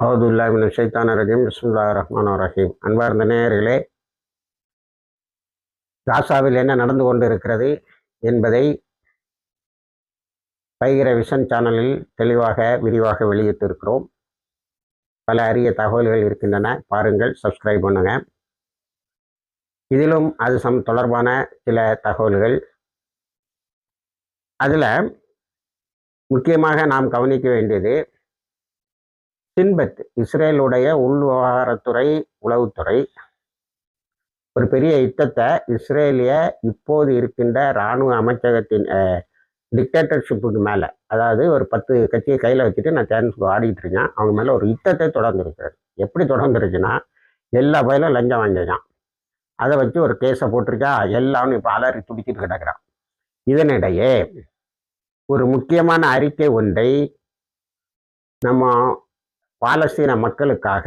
அவுதுல்லாமின் ஷைத்தான ரஜீம் பிஸ்முல்லா ரஹ்மான் ரஹீம். அன்பார்ந்த நேயர்களே காசாவில் என்ன நடந்து கொண்டிருக்கிறது என்பதை பைகிற விஷன் சேனலில் தெளிவாக விரிவாக வெளியிட்டிருக்கிறோம். பல அரிய தகவல்கள் இருக்கின்றன. பாருங்கள் சப்ஸ்கிரைப் பண்ணுங்க. இதிலும் அது சம் தொடர்பான சில தகவல்கள். அதில் முக்கியமாக நாம் கவனிக்க வேண்டியது சின்பத் இஸ்ரேலுடைய உள் விவகாரத்துறை உளவுத்துறை. ஒரு பெரிய யுத்தத்தை இஸ்ரேலிய இப்போது இருக்கின்ற இராணுவ அமைச்சகத்தின் டிக்டேட்டர்ஷிப்புக்கு மேலே அதாவது ஒரு பத்து கட்சியை கையில் வச்சுட்டு நான் தேர்ந்து ஆடிட்டு இருக்கேன். அவங்க மேலே ஒரு யுத்தத்தை தொடர்ந்துருக்கிறது எப்படி தொடர்ந்துருச்சுன்னா எல்லா பயிலும் லஞ்சம் வாங்கியிருக்கான். அதை வச்சு ஒரு கேஸை போட்டிருக்கா எல்லாரும் இப்போ அலறி துடிச்சிட்டு கிடக்கிறான். இதனிடையே ஒரு முக்கியமான அறிக்கை ஒன்றை நம்ம பாலஸ்தீன மக்களுக்காக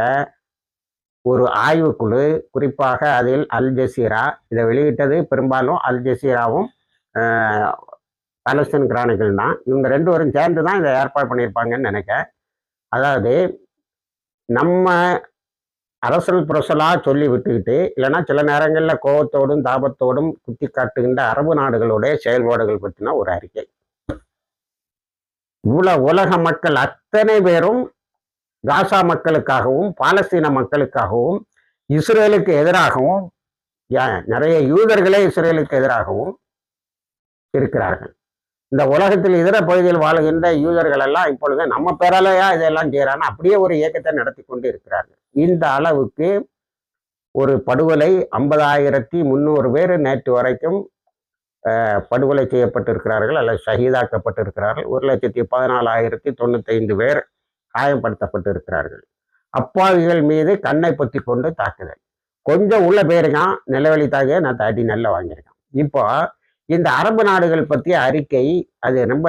ஒரு ஆய்வுக்குழு குறிப்பாக அதில் அல் ஜசீரா இதை வெளியிட்டது. பெரும்பாலும் அல் ஜசீராவும் பாலஸ்தீன் கிரானிகள் தான். இவங்க ரெண்டு பேரும் சேர்ந்து தான் இதை ஏற்பாடு பண்ணியிருப்பாங்கன்னு நினைக்கிறேன். அதாவது நம்ம அரசல் புரசலாக சொல்லி விட்டுக்கிட்டு இல்லைன்னா சில நேரங்களில் கோபத்தோடும் தாபத்தோடும் குத்தி காட்டுகின்ற அரபு நாடுகளுடைய செயல்பாடுகள் பற்றின ஒரு அறிக்கை. உல உலக மக்கள் அத்தனை பேரும் காசா மக்களுக்காகவும் பாலஸ்தீன மக்களுக்காகவும் இஸ்ரேலுக்கு எதிராகவும் நிறைய யூதர்களே இஸ்ரேலுக்கு எதிராகவும் இருக்கிறார்கள். இந்த உலகத்தில் இதர பகுதியில் வாழுகின்ற யூதர்கள் எல்லாம் இப்பொழுது நம்ம பேராலையா இதெல்லாம் செய்கிறாங்க அப்படியே ஒரு இயக்கத்தை நடத்தி கொண்டு இருக்கிறார்கள். இந்த அளவுக்கு ஒரு படுகொலை ஐம்பதாயிரத்தி முந்நூறு பேர் நேற்று வரைக்கும் படுகொலை செய்யப்பட்டிருக்கிறார்கள் அல்லது ஷஹீதாக்கப்பட்டிருக்கிறார்கள். ஒரு லட்சத்தி பதினாலாயிரத்தி தொண்ணூத்தைந்து பேர் காயப்படுத்தப்பட்டு இருக்கிறார்கள் அப்பாவிகள் மீது கண்ணை பொத்தி கொண்டு தாக்குதல். கொஞ்சம் உள்ள போயிருக்கான் நிலவழி தாக்க நான் தாட்டி நல்லா வாங்கியிருக்கேன். இப்போ இந்த அரபு நாடுகள் பற்றிய அறிக்கை அது ரொம்ப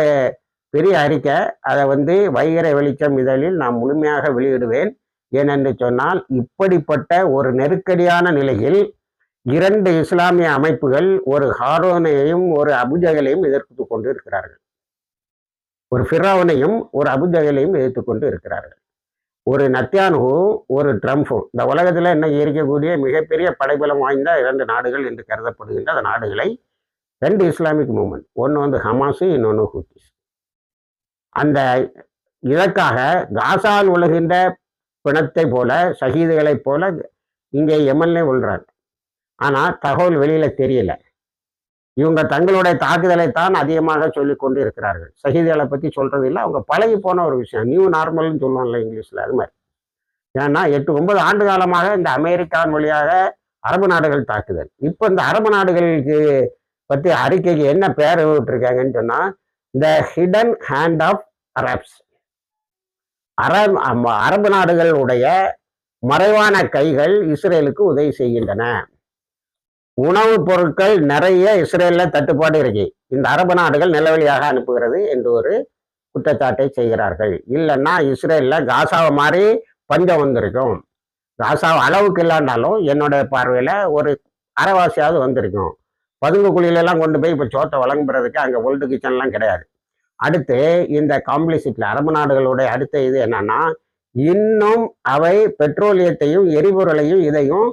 பெரிய அறிக்கை. அதை வந்து வைகர வெளிச்சம் இதழில் நான் முழுமையாக வெளியிடுவேன். ஏனென்று சொன்னால் இப்படிப்பட்ட ஒரு நெருக்கடியான நிலையில் இரண்டு இஸ்லாமிய அமைப்புகள் ஒரு ஹாரோனையும் ஒரு அபுஜகலையும் எதிர்த்து கொண்டு இருக்கிறார்கள் ஒரு ஃபிராவனையும் ஒரு அபுஜகலையும் எதிர்த்து கொண்டு இருக்கிறார்கள். ஒரு நத்தியானுவும் ஒரு ட்ரம்ஃபும் இந்த உலகத்தில் என்ன இருக்கக்கூடிய மிகப்பெரிய படைபலம் வாய்ந்த இரண்டு நாடுகள் என்று கருதப்படுகின்ற அந்த நாடுகளை ரெண்டு இஸ்லாமிக் மூமெண்ட். ஒன்று வந்து ஹமாஸு இன்னொன்று ஹூத்திஸ். அந்த இதற்காக காசால் உலகின்ற பிணத்தை போல சகிதுகளைப் போல இங்கே எம்எல்ஏ உள்றாங்க ஆனால் தகவல் வெளியில் தெரியலை. இவங்க தங்களுடைய தாக்குதலை தான் அதிகமாக சொல்லி கொண்டு இருக்கிறார்கள் சகிதிகளை பற்றி சொல்கிறது இல்லை அவங்க பழகி போன ஒரு விஷயம். நியூ நார்மல்னு சொல்லுவாங்கல்ல இங்கிலீஷில் அது மாதிரி. ஏன்னா எட்டு ஒன்பது ஆண்டு காலமாக இந்த அமெரிக்கான் வழியாக அரபு நாடுகள் தாக்குதல். இப்போ இந்த அரபு நாடுகளுக்கு பற்றி அறிக்கைக்கு என்ன பேர் விட்டுருக்காங்கன்னு சொன்னால் the hidden hand of Arabs Arab அரபு நாடுகளுடைய மறைவான கைகள் இஸ்ரேலுக்கு உதவி செய்கின்றன. உணவுப் பொருட்கள் நிறைய இஸ்ரேலில் தட்டுப்பாடு இருக்கு. இந்த அரபு நாடுகள் நிலவழியாக அனுப்புகிறது என்று ஒரு குற்றச்சாட்டை செய்கிறார்கள். இல்லைன்னா இஸ்ரேலில் காசாவை மாதிரி பஞ்சம் வந்திருக்கும். காசா அளவுக்கு இல்லாண்டாலும் என்னோட பார்வையில் ஒரு அரைவாசியாவது வந்திருக்கும். பதுங்கு குழியிலெல்லாம் கொண்டு போய் இப்போ சோத்தை வழங்குறதுக்கு அங்கே ஒல்டு கிச்சன்லாம் கிடையாது. அடுத்து இந்த காம்ப்ளிசிட்டில் அரபு நாடுகளுடைய அடுத்த இது என்னன்னா இன்னும் அவை பெட்ரோலியத்தையும் எரிபொருளையும் இதையும்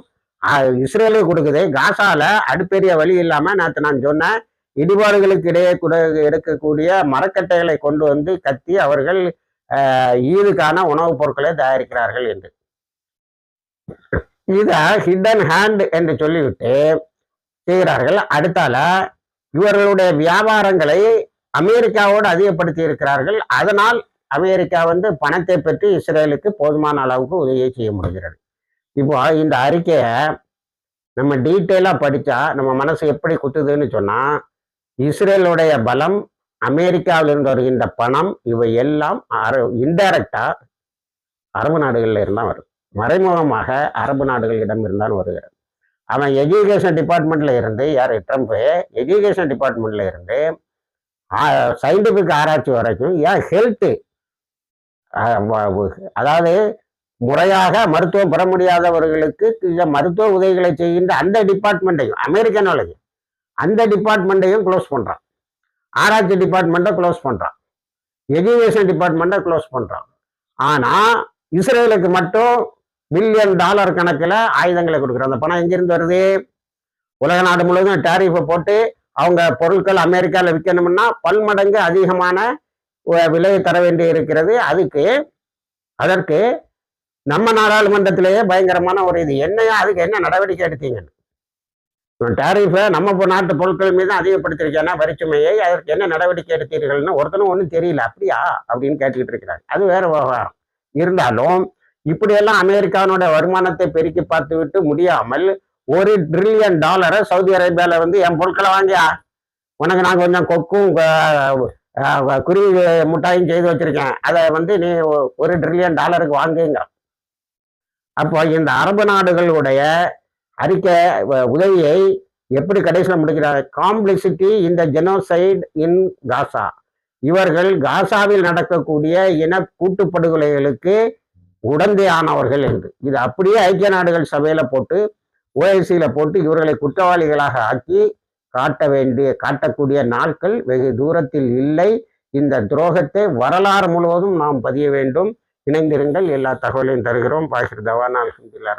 இஸ்ரேலே கொடுக்குது. காசால அடுப்பெரிய வழி இல்லாம நேற்று நான் சொன்னேன். இடிபாடுகளுக்கு இடையே கூட எடுக்கக்கூடிய மரக்கட்டைகளை கொண்டு வந்து கத்தி அவர்கள் ஈதுக்கான உணவுப் பொருட்களை தயாரிக்கிறார்கள் என்று. இத ஹிடன் ஹேண்ட் என்று சொல்லிவிட்டு செய்கிறார்கள். அடுத்தால இவர்களுடைய வியாபாரங்களை அமெரிக்காவோடு அதிகப்படுத்தி இருக்கிறார்கள். அதனால் அமெரிக்கா வந்து பணத்தை பற்றி இஸ்ரேலுக்கு போதுமான அளவுக்கு உதவியை செய்ய முடிகிறது. இப்போ இந்த அறிக்கையை நம்ம டீட்டெயிலாக படித்தா நம்ம மனசு எப்படி குத்துதுன்னு சொன்னால் இஸ்ரேலுடைய பலம் அமெரிக்காவிலிருந்து வருகின்ற பணம் இவை எல்லாம் அர இன்டைரக்டாக அரபு நாடுகளில் இருந்தால் வரும். மறைமுகமாக அரபு நாடுகளிடம் இருந்தால் வருகிறது. அவன் எஜுகேஷன் டிபார்ட்மெண்ட்ல இருந்து யார் ட்ரம்ப்பு எஜுகேஷன் டிபார்ட்மெண்ட்ல இருந்து சயின்டிஃபிக் ஆராய்ச்சி வரைக்கும் ஏன் ஹெல்த்து அதாவது முறையாக மருத்துவம் பெற முடியாதவர்களுக்கு மருத்துவ உதவிகளை செய்கின்ற அந்த டிபார்ட்மெண்ட்டையும் அமெரிக்க நாலேஜ் அந்த டிபார்ட்மெண்ட்டையும் க்ளோஸ் பண்ணுறான் ஆராய்ச்சி டிபார்ட்மெண்ட்டை க்ளோஸ் பண்ணுறான் எஜுகேஷன் டிபார்ட்மெண்ட்டை க்ளோஸ் பண்ணுறான் ஆனால் இஸ்ரேலுக்கு மட்டும் பில்லியன் டாலர் கணக்கில் ஆயுதங்களை கொடுக்குறோம் அந்த பணம் எங்கிருந்து வருது? உலக நாடு முழுவதும் டேரிஃபை போட்டு அவங்க பொருட்கள் அமெரிக்காவில் விற்கணும்னா பல்மடங்கு அதிகமான விலையை தர வேண்டி இருக்கிறது அதுக்கு அதற்கு நம்ம நாடாளுமன்றத்திலேயே பயங்கரமான ஒரு இது. என்னையா அதுக்கு என்ன நடவடிக்கை எடுத்தீங்கன்னு டேரிஃபை நம்ம நாட்டு பொருட்கள் மீது அதிகப்படுத்திருக்கேன்னா வரிச்சுமையை அதற்கு என்ன நடவடிக்கை எடுத்தீர்கள்னு ஒருத்தனும் ஒன்றும் தெரியல. அப்படியா? அப்படின்னு கேட்டுக்கிட்டு இருக்கிறாங்க அது வேற விவகாரம். இருந்தாலும் இப்படியெல்லாம் அமெரிக்காவினுடைய வருமானத்தை பெருக்கி பார்த்து விட்டு முடியாமல் ஒரு ட்ரில்லியன் டாலரை சவுதி அரேபியாவில் வந்து என் பொருட்களை வாங்கியா? உனக்கு நான் கொஞ்சம் கொக்கும் குருவி முட்டாயும் செய்து வச்சிருக்கேன். அதை வந்து நீ ஒரு ட்ரில்லியன் டாலருக்கு வாங்குங்க. அப்போ இந்த அரபு நாடுகளுடைய அறிக்கை உதவியை எப்படி கடைசியில் முடிக்கிறார்? காம்ப்ளிசிட்டி இந்த ஜெனோசைட் இன் காசா இவர்கள் காசாவில் நடக்கக்கூடிய இன கூட்டுப்படுகொலைகளுக்கு உடந்தையானவர்கள் என்று. இது அப்படியே ஐக்கிய நாடுகள் சபையில போட்டு ஓஎஸ்சியில போட்டு இவர்களை குற்றவாளிகளாக ஆக்கி காட்ட வேண்டிய காட்டக்கூடிய நாட்கள் வெகு தூரத்தில் இல்லை. இந்த துரோகத்தை வரலாறு முழுவதும் நாம் பதிய வேண்டும். இணைந்திருங்கள். எல்லா தகவலையும் தருகிறோம். பாகிர் தவான் அலமதுல்லா